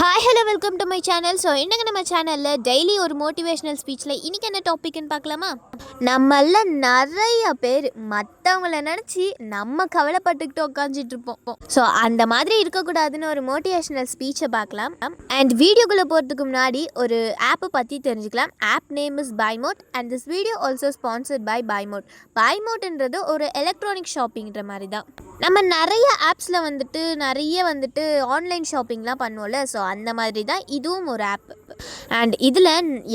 Hi hello welcome to my channel so இன்னைக்கு நம்ம சேனலில் டெய்லி ஒரு மோட்டிவேஷனல் ஸ்பீச்சில் இன்றைக்கி என்ன டாபிக்னு பார்க்கலாமா? நம்மள நிறைய பேர் மற்றவங்கள நினச்சி நம்ம கவலைப்பட்டுக்கிட்டு உட்காந்துட்டு இருப்போம். ஸோ அந்த மாதிரி இருக்கக்கூடாதுன்னு ஒரு மோட்டிவேஷனல் ஸ்பீச்சை பார்க்கலாம். அண்ட் வீடியோக்குள்ளே போகிறதுக்கு முன்னாடி ஒரு ஆப்பை பற்றி தெரிஞ்சுக்கலாம். App name is Bymote and this video also sponsored by Bymote பைமோட்ன்றது ஒரு எலக்ட்ரானிக் ஷாப்பிங்கிற மாதிரி தான். நம்ம நிறைய ஆப்ஸில் வந்துட்டு நிறைய வந்துட்டு ஆன்லைன் ஷாப்பிங்லாம் பண்ணுவோம்ல. ஸோ அந்த மாதிரி தான் இதுவும் ஒரு ஆப் அண்ட் இதில்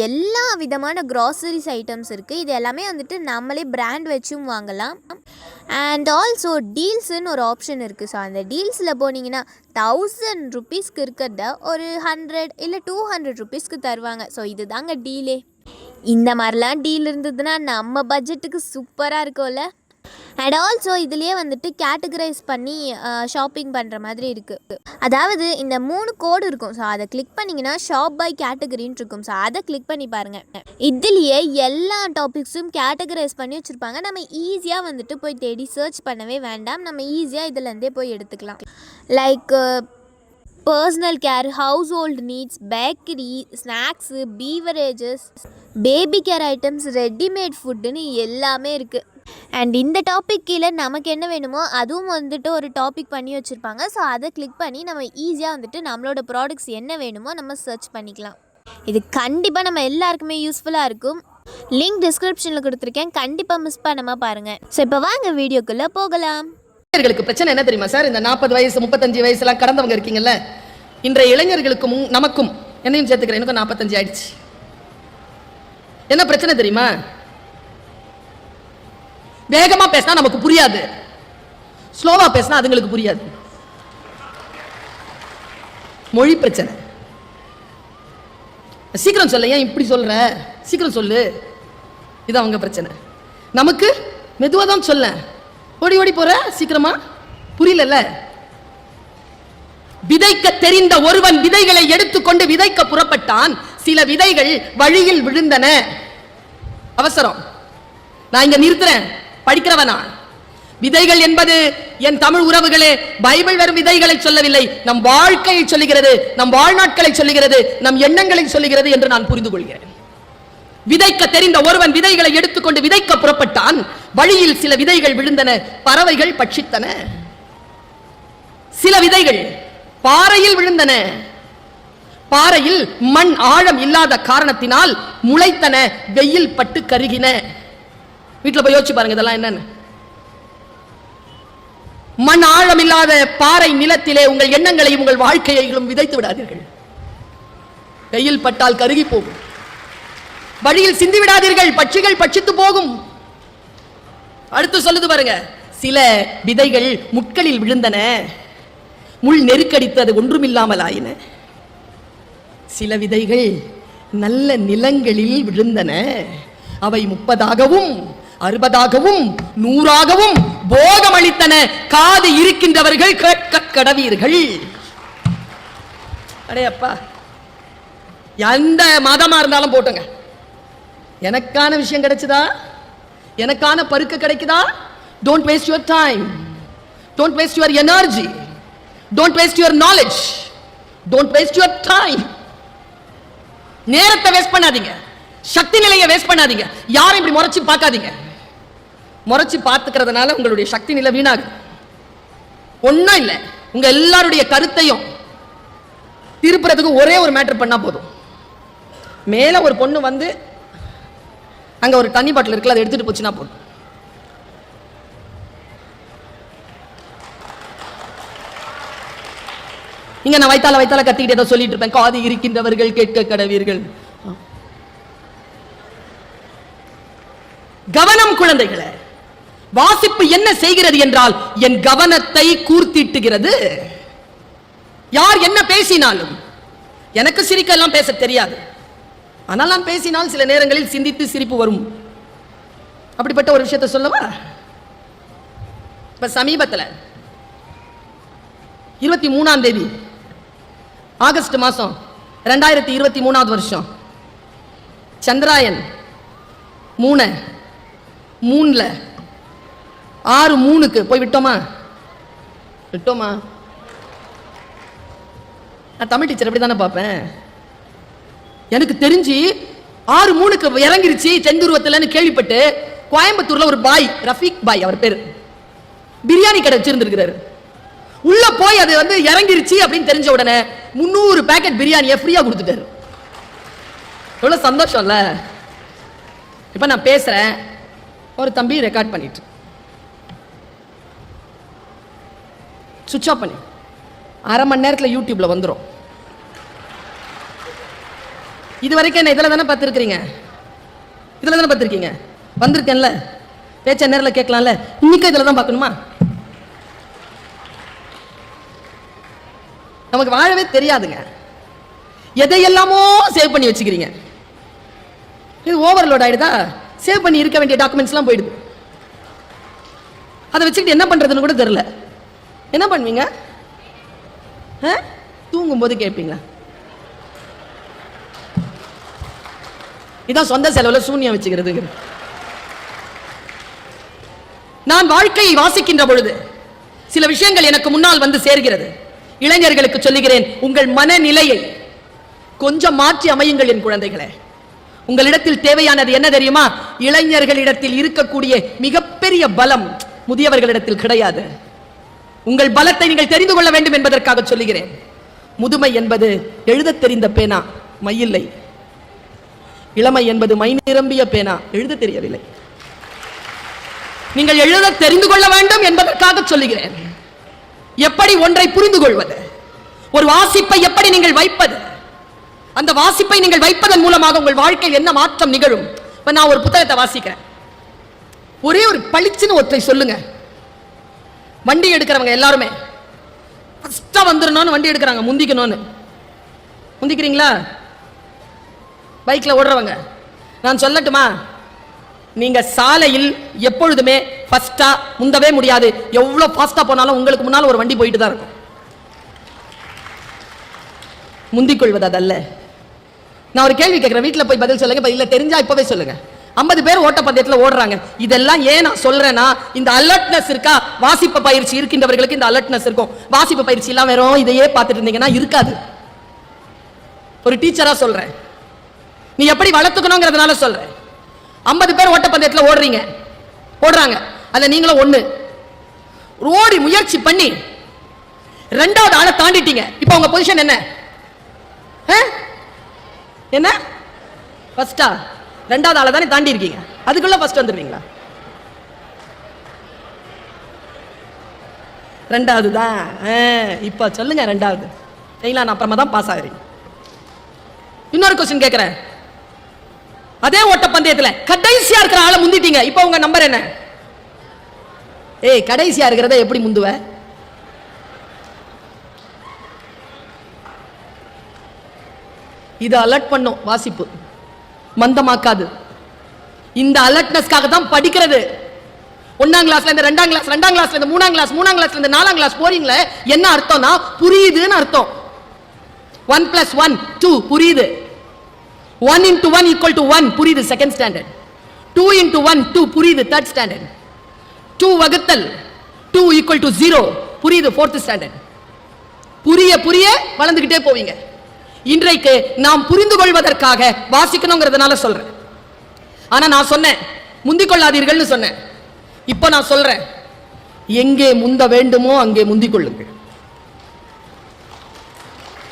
எல்லா விதமான க்ராசரிஸ் ஐட்டம்ஸ் இருக்குது இது எல்லாமே வந்துட்டு நம்மளே பிராண்ட் வச்சும் வாங்கலாம். அண்ட் ஆல்சோ டீல்ஸுன்னு ஒரு ஆப்ஷன் இருக்குது ஸோ அந்த டீல்ஸில் போனீங்கன்னா தௌசண்ட் ருபீஸ்க்கு இருக்கிறத ஒரு ஹண்ட்ரட் இல்லை டூ ஹண்ட்ரட் ருபீஸ்க்கு தருவாங்க. ஸோ இதுதாங்க டீலே இந்த மாதிரிலாம் டீல் இருந்ததுன்னா நம்ம பட்ஜெட்டுக்கு சூப்பராக இருக்கும்ல. அண்ட் ஆல்சோ இதுலேயே வந்துட்டு கேட்டகரைஸ் பண்ணி ஷாப்பிங் பண்ணுற மாதிரி இருக்குது அதாவது இந்த மூணு கோடு இருக்கும் ஸோ அதை கிளிக் பண்ணிங்கன்னா ஷாப் பை கேட்டகரின்னு இருக்கும். ஸோ அதை கிளிக் பண்ணி பாருங்கள் இதுலேயே எல்லா டாபிக்ஸும் கேட்டகரைஸ் பண்ணி வச்சுருப்பாங்க. நம்ம ஈஸியாக வந்துட்டு போய் தேடி சர்ச் பண்ணவே வேண்டாம். நம்ம ஈஸியாக இதுலேருந்தே போய் எடுத்துக்கலாம். Like personal care household needs bakery snacks beverages baby care items readymade ஃபுட்டுன்னு எல்லாமே இருக்குது அண்ட் இந்த டாபிக் கீழே நமக்கு என்ன வேணுமோ அதுவும் வந்துட்டு ஒரு டாபிக் பண்ணி வச்சுருப்பாங்க. ஸோ அதை கிளிக் பண்ணி நம்ம ஈஸியாக வந்துட்டு நம்மளோட ப்ராடக்ட்ஸ் என்ன வேணுமோ நம்ம சர்ச் பண்ணிக்கலாம். இது கண்டிப்பாக நம்ம எல்லாருக்குமே யூஸ்ஃபுல்லாக இருக்கும். லிங்க் டிஸ்கிரிப்ஷனில் கொடுத்துருக்கேன். கண்டிப்பாக மிஸ் பண்ணாமல் பாருங்கள் ஸோ இப்போ வாங்க வீடியோக்குள்ளே போகலாம். இளைஞர்களுக்கு பிரச்சனை என்ன தெரியுமா சார்? இந்த நாற்பது வயசு முப்பத்தஞ்சு வயசுலாம் கடந்தவங்க இருக்கீங்கல்ல? இன்றைய இளைஞர்களுக்கும் நமக்கும் என்னையும் சேர்த்துக்கிறேன். எனக்கும் நாற்பத்தஞ்சு ஆயிடுச்சு. என்ன பிரச்சனை தெரியுமா? வேகமா பேசினா நமக்கு புரியாது. ஸ்லோவா பேசினா அதுங்களுக்கு புரியாது. மொழி பிரச்சனை. சீக்கிரம் சொல்ல ஏன் இப்படி சொல்ற? சீக்கிரம் சொல்லு. இது அவங்க பிரச்சனை. நமக்கு மெதுவாக தான் சொல்ல. ஓடி ஓடி போற? சீக்கிரமா? புரியலல்ல. விதைக்க தெரிந்த ஒருவன் விதைகளை எடுத்துக்கொண்டு விதைக்க புறப்பட்டான். சில விதைகள் வழியில் விழுந்தன. அவசரம். நான் இங்க நிறுத்துறேன். படிக்கிறவனா? விதைகள் என்பது என் தமிழ் உறவுகளே பைபிள் வெறும் விதைகளை சொல்லவில்லை. நம் வாழ்க்கையை சொல்லுகிறது நம் வாழ்நாட்களை சொல்லுகிறது நம் எண்ணங்களை சொல்லுகிறது என்று நான் புரிந்து கொள்கிறேன் விதைக்க தெரிந்த ஒருவன் விதைகளை எடுத்துக்கொண்டு விதைக்க புறப்பட்டான் வழியில் சில விதைகள் விழுந்தன பறவைகள் பட்சித்தன. சில விதைகள் பாறையில் விழுந்தன. பாறையில் மண் ஆழம் இல்லாத காரணத்தினால் முளைத்தன வெயில் பட்டு கருகின. வீட்டில் போய் யோசிச்சு பாருங்க இதெல்லாம் என்னன்னு. மண் ஆழம் இல்லாத பாறை நிலத்திலே உங்கள் எண்ணங்களையும் உங்கள் வாழ்க்கையையும் விதைத்து விடாதீர்கள். வெயில் பட்டால் கருகி போகும். வழியில் சிந்தி விடாதீர்கள் பட்சிகள் பட்சித்து போகும். அடுத்து சொல்லுது பாருங்க சில விதைகள் முட்களில் விழுந்தன. முள் நெருக்கடித்தது ஒன்றுமில்லாமல் ஆயின. சில விதைகள் நல்ல நிலங்களில் விழுந்தன. அவை முப்பதாகவும் அறுபதாகவும் நூறாகவும் போகமளித்தன காது இருக்கின்றவர்கள் கேட்க கடவீர்கள். அடையப்பா எந்த மதமா இருந்தாலும் போட்டுங்க. எனக்கான விஷயம் கிடைச்சதா? எனக்கான பருக்க கிடைக்குதா? Don't waste your time don't waste your energy don't waste your knowledge don't waste your time நேரத்தை வேஸ்ட் பண்ணாதீங்க. சக்தி நிலையை வேஸ்ட் பண்ணாதீங்க. யாரும் இப்படி முறைச்சு பார்க்காதீங்க. முறைச்சி பார்த்துக்கிறதுனால உங்களுடைய சக்தி நிலை வீணாகுது. ஒன்றும் இல்லை. உங்க எல்லாருடைய கருத்தையும் திருப்புறதுக்கு ஒரே ஒரு மேட்டர் பண்ணா போதும். மேல ஒரு பொண்ணு வந்து அங்க ஒரு தண்ணி பாட்டில் இருக்குல்ல அதை எடுத்துட்டு போச்சுன்னா போதும். இங்கே நான் வைத்தால வைத்தால கத்திக்கிட்டு ஏதோ சொல்லிட்டு இருப்பேன். காது இருக்கின்றவர்கள் கேட்க கடவீர்கள். கவனம் குழந்தைகளை. வாசிப்பு என்ன செய்கிறது என்றால் என் கவனத்தை கூர்த்திட்டுகிறது. யார் என்ன பேசினாலும் எனக்கு சிரிக்கெல்லாம் பேச தெரியாது. ஆனால் நான் பேசினால் சில நேரங்களில் சிந்தித்து சிரிப்பு வரும். அப்படிப்பட்ட ஒரு விஷயத்தை சொல்லவா? இப்ப சமீபத்தில் இருபத்தி மூணாம் தேதி ஆகஸ்ட் மாதம் ரெண்டாயிரத்தி இருபத்தி மூணாவது வருஷம் சந்திராயன் மூணு மூணுல ஆறு மூணுக்கு. போய் விட்டோமா? விட்டோமா? நான் தமிழ் டீச்சர் எப்படி தானே பார்ப்பேன். எனக்கு தெரிஞ்சு ஆறு மூணுக்கு இறங்கிருச்சு தென்துருவத்தில்னு கேள்விப்பட்டு கோயம்புத்தூர்ல ஒரு பாய் ரஃபீக் பாய் அவர் பேர். பிரியாணி கடை வச்சிருந்திருக்கிறாரு. உள்ள போய் அது வந்து இறங்கிருச்சு அப்படின்னு தெரிஞ்ச உடனே முந்நூறு பேக்கெட் பிரியாணியை ஃப்ரீயா கொடுத்துட்டாரு. எவ்வளவு சந்தோஷம்ல. இப்ப நான் பேசுறேன். ஒரு தம்பி ரெக்கார்ட் பண்ணிட்டு. சுவிட்ச் ஆஃப் பண்ணி. அரை மணி நேரத்தில் யூடியூப்ல வந்துடும் இது வரைக்கும் என்ன இதில் தானே பார்த்துருக்குறீங்க? இதில் தானே பார்த்துருக்கீங்க? வந்திருக்கேன்ல. பேச்ச நேரில் கேட்கலாம்ல. இன்னைக்கும் இதில் தான் பார்க்கணுமா? நமக்கு வாழவே தெரியாதுங்க. எதையெல்லாமோ சேவ் பண்ணி வச்சுக்கிறீங்க. இது ஓவர்லோட் ஆயிடுதா? சேவ் பண்ணி இருக்க வேண்டிய டாக்குமெண்ட்ஸ்லாம் போயிடுது. அதை வச்சுக்கிட்டு என்ன பண்ணுறதுன்னு கூட தெரில என்ன பண்ணுவீங்க? ஆ? தூங்கும்போது கேட்பீங்களா? இதான் சொந்த செலவுல சூன்யம் வச்சுக்கிறது. நான் வாழ்க்கையை வாசிக்கின்ற பொழுது சில விஷயங்கள் எனக்கு முன்னால் வந்து சேர்கிறது. இளைஞர்களுக்கு சொல்லுகிறேன் உங்கள் மனநிலையை கொஞ்சம் மாற்றி அமையுங்கள் என் குழந்தைகளே. உங்களிடத்தில் தேவையானது என்ன தெரியுமா? இளைஞர்களிடத்தில் இருக்கக்கூடிய மிகப்பெரிய பலம் முதியவர்களிடத்தில் கிடையாது. உங்கள் பலத்தை நீங்கள் தெரிந்து கொள்ள வேண்டும் என்பதற்காக சொல்லுகிறேன். முதுமை என்பது எழுதத் தெரிந்த பேனா மையில்லை. இளமை என்பது மை நிரம்பிய பேனா எழுத தெரியவில்லை. நீங்கள் எழுத தெரிந்து கொள்ள வேண்டும் என்பதற்காக சொல்லுகிறேன். எப்படி ஒன்றை புரிந்து கொள்வது? ஒரு வாசிப்பை எப்படி நீங்கள் வைப்பது? அந்த வாசிப்பை நீங்கள் வைப்பதன் மூலமாக உங்கள் வாழ்க்கையில் என்ன மாற்றம் நிகழும்? இப்ப நான் ஒரு புத்தகத்தை வாசிக்கிறேன். ஒரே ஒரு பளிச்சுன்னு ஒற்றை சொல்லுங்க. வண்டி எடுக்கிறவங்க எல்லாருமே. ஃபஸ்ட்டாக வந்துடணும்னு வண்டி எடுக்கிறாங்க முந்திக்கணும்னு. முந்திக்கிறீங்களா? பைக்கில் ஓடுறவங்க. நான் சொல்லட்டுமா? நீங்கள் சாலையில் எப்பொழுதுமே ஃபஸ்ட்டாக முந்தவே முடியாது. எவ்வளோ ஃபாஸ்ட்டாக போனாலும் உங்களுக்கு முன்னால் ஒரு வண்டி போயிட்டு தான் இருக்கும். முந்திக் கொள்வது அதல்ல. நான் ஒரு கேள்வி கேட்குறேன். வீட்டில் போய் பதில் சொல்லுங்கள் இல்லை தெரிஞ்சால் இப்போவே சொல்லுங்கள் ஐம்பது பேர் ஓட்டப்பந்தயத்தில் ஓடுறாங்க. இதெல்லாம் ஏன் நான் சொல்றேன்னா இந்த அலர்ட்னஸ் இருக்கா? வாசிப்பு பயிற்சி இருக்கின்றவர்களுக்கு இந்த அலர்ட்னஸ் இருக்கும். வாசிப்பு பயிற்சி எல்லாம் வெறும் இதையே பார்த்துட்டு இருந்தீங்கன்னா இருக்காது. ஒரு டீச்சரா சொல்றேன். நீ எப்படி வளர்த்துக்கணுங்கிறதுனால சொல்றேன். ஐம்பது பேர் ஓட்டப்பந்தயத்தில் ஓடுறீங்க. ஓடுறாங்க. அதில் நீங்களும் ஒன்று ஓடி முயற்சி பண்ணி ரெண்டாவது ஆளை தாண்டிட்டீங்க. இப்போ உங்க பொசிஷன் என்ன? ஆ? என்ன? ஃபர்ஸ்டா ரெண்டாவது ஆளை தானே தாண்டி இருக்கீங்க. அதுக்குள்ள ஃபர்ஸ்ட் வந்துடுவீங்களா? ரெண்டாவது தான். இப்போ சொல்லுங்க ரெண்டாவது. சரிங்களா நான் அப்புறமா தான் பாஸ் ஆகுறீங்க இன்னொரு கொஸ்டின் கேட்கிறேன் அதே ஓட்டப்பந்தயத்துல கடைசியா இருக்கிற ஆளை முந்திட்டீங்க. இப்போ உங்க நம்பர் என்ன? ஏய் கடைசியா இருக்கிறத எப்படி முந்துவ? இதை அலர்ட் பண்ணும் வாசிப்பு. மந்தமாக்காது. இந்த அலர்ட்னஸ்க்காக தான் படிக்கிறது. ஒன்னாம் கிளாஸ்ல இருந்து ரெண்டாம் கிளாஸ் ரெண்டாம் கிளாஸ்ல இருந்து மூணாம் கிளாஸ் மூணாம் கிளாஸ்ல இருந்து நாலாம் கிளாஸ் போறீங்களே என்ன அர்த்தம்னா புரியுதுன்னு அர்த்தம். ஒன் பிளஸ் ஒன் டூ புரியுது. One into one equal to one புரியுது second standard two into one two புரியுது தேர்ட் ஸ்டாண்டர்ட் டூ வகுத்தல் டூ ஈக்குவல் டு ஜீரோ புரியுது ஃபோர்த் ஸ்டாண்டர்ட் புரிய புரிய வளர்ந்துக்கிட்டே போவீங்க. இன்றைக்கு நாம் புரிந்து கொள்வதற்காக வாசிக்கணுங்கிறதுனால சொல்றேன். ஆனா நான் சொன்னேன் முந்திக் கொள்ளாதீர்கள்னு சொன்னேன். இப்போ நான் சொல்றேன் எங்கே முந்த வேண்டுமோ அங்கே முந்திக் கொள்ளுங்கள்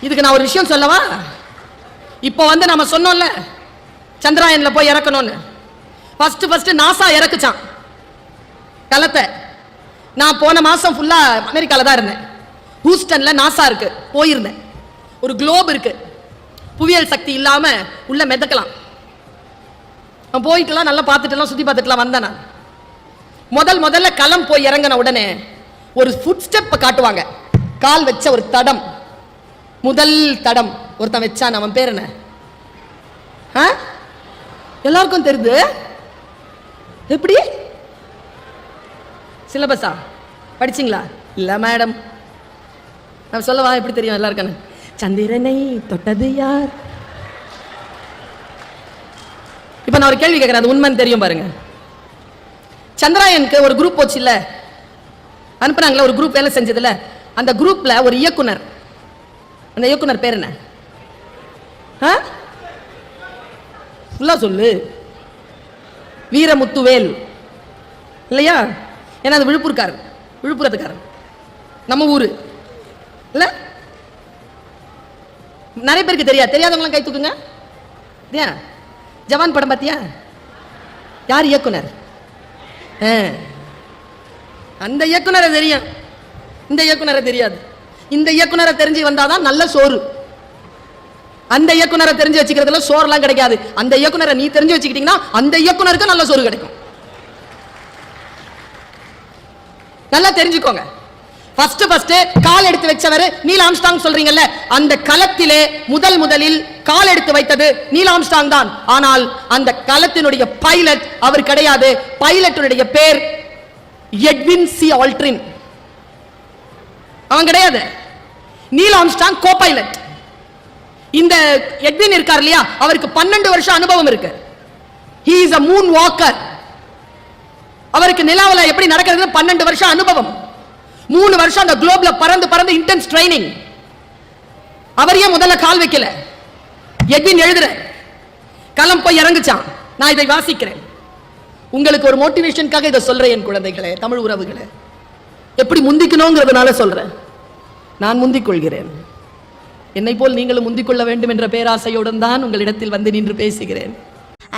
இதுக்கு நான் ஒரு விஷயம் சொல்லவா? இப்போ வந்து நம்ம சொன்னோம்ல சந்திராயன்ல போய் இறக்கணும்னு. ஃபர்ஸ்ட் ஃபர்ஸ்ட் நாசா இறக்குச்சான். கலத்தை. நான் போன மாசம் ஃபுல்லா அமெரிக்கால தான் இருந்தேன். ஹூஸ்டன்ல நாசா இருக்கு போயிருந்தேன். ஒரு குளோப் இருக்கு. புவியியல் சக்தி இல்லாமல் உள்ளே மிதக்கலாம். நான் போயிட்டுலாம் நல்லா பார்த்துட்டுலாம் சுற்றி பார்த்துட்டுலாம் வந்தேன் நான். முதல் முதல்ல களம் போய் இறங்கின உடனே ஒரு ஃபுட் ஸ்டெப்பை காட்டுவாங்க. கால் வச்ச ஒரு தடம். முதல் தடம். ஒருத்தன் வச்சான் அவன் பேர் என்ன? ஆ? எல்லாருக்கும் தெரியுது எப்படி? சிலபஸா? படிச்சிங்களா? இல்லை மேடம் நான் சொல்லவா? எப்படி தெரியும்? எல்லாருக்கானு சந்திரனை தொட்டது யார்? இப்ப நான் ஒரு கேள்வி கேட்குறேன் அது உண்மைன்னு தெரியும் பாருங்க. சந்திராயனுக்கு ஒரு குரூப் போச்சு இல்ல அனுப்புனாங்களே ஒரு குரூப் வேலை செஞ்சதுல அந்த குரூப்ல ஒரு இயக்குனர். அந்த இயக்குனர் பேர் என்ன? ஆ? ஃபுல்லாக சொல்லு. வீரமுத்துவேல். இல்லையா? ஏன்னா அது விழுப்புரக்காரர். விழுப்புரத்துக்காரர். நம்ம ஊர். இல்லை? நிறைய பேருக்கு தெரியாது. தெரியாதவங்களாம் கை தூக்குங்க. ஏன் ஜவான் படம் பார்த்தியா? யார் இயக்குனர்? ஆ. அந்த இயக்குனரை தெரியும். இந்த இயக்குனரை தெரியாது. இந்த இயக்குனரை தெரிஞ்சு வந்தாதான் நல்ல சோறு. அந்த இயக்குனரை தெரிஞ்சு வச்சுக்கிறதுல சோறுலாம் கிடைக்காது. அந்த இயக்குனரை நீ தெரிஞ்சு வச்சுக்கிட்டீங்கன்னா அந்த இயக்குனருக்கு நல்ல சோறு கிடைக்கும். நல்லா தெரிஞ்சுக்கோங்க. ஃபர்ஸ்ட் ஃபர்ஸ்ட் கால் எடுத்து வச்சவர் நீல் ஆம்ஸ்டாங் சொல்றீங்கல்ல அந்த களத்திலே முதல் முதலில் கால் எடுத்து வைத்தது நீல் ஆம்ஸ்டாங் தான். ஆனால் அந்த களத்தினுடைய பைலட் அவர் கிடையாது. பைலட்டுடைய பேர் எட்வின் சி ஆல்ட்ரின் அவன் கிடையாது. நீல் ஆம்ஸ்டாங் கோ பைலட் இந்த எட்வின் இருக்கார் இல்லையா அவருக்கு பன்னெண்டு வருஷம் அனுபவம் இருக்கு. He is a moon walker அவருக்கு நிலாவில் எப்படி நடக்கிறது பன்னெண்டு வருஷம் அனுபவம். மூணு வருஷம் அந்த குளோப்ல பறந்து பறந்து இன்டென்ஸ் ட்ரைனிங் அவர் ஏன் முதல்ல கால் வைக்கல? எட்வின் எழுதுற. களம் போய் இறங்குச்சான் நான் இதை வாசிக்கிறேன். உங்களுக்கு ஒரு மோட்டிவேஷனுக்காக இதை சொல்றேன் என் குழந்தைகளே தமிழ் உறவுகளே. எப்படி முந்திக்கணுங்கிறதுனால சொல்றேன். நான் முந்திக் கொள்கிறேன் என்னை போல் நீங்களும் முந்திக் கொள்ள வேண்டும் என்ற பேராசையுடன் தான் உங்களிடத்தில் வந்து நின்று பேசுகிறேன்.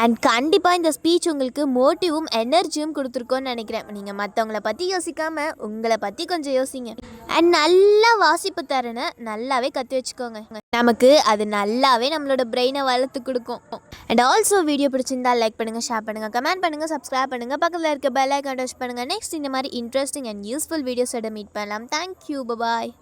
அண்ட் கண்டிப்பாக இந்த ஸ்பீச் உங்களுக்கு மோட்டிவும் எனர்ஜியும் கொடுத்துருக்கோன்னு நினைக்கிறேன். நீங்கள் மற்றவங்கள பற்றி யோசிக்காமல் உங்களை பற்றி கொஞ்சம் யோசிங்க. அண்ட் நல்லா வாசிப்பு தரனை நல்லாவே கற்று வச்சுக்கோங்க. நமக்கு அது நல்லாவே நம்மளோட பிரெயினை வளர்த்து கொடுக்கும். அண்ட் ஆல்சோ வீடியோ பிடிச்சிருந்தா லைக் பண்ணுங்கள் ஷேர் பண்ணுங்கள் கமெண்ட் பண்ணுங்கள் சப்ஸ்கிரைப் பண்ணுங்கள் பக்கத்தில் இருக்க பெல் ஐக்கான் டச் பண்ணுங்கள் நெக்ஸ்ட் இந்த மாதிரி இன்ட்ரெஸ்டிங் அண்ட் யூஸ்ஃபுல் வீடியோஸோட மீட் பண்ணலாம். Thank you bye